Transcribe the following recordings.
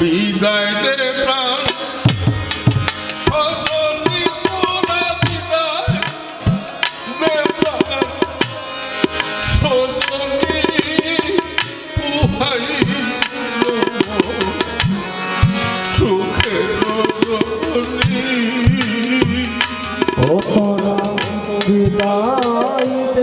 বিদায় দে প্রাণ। বিদায়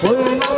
回来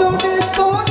যদি তোর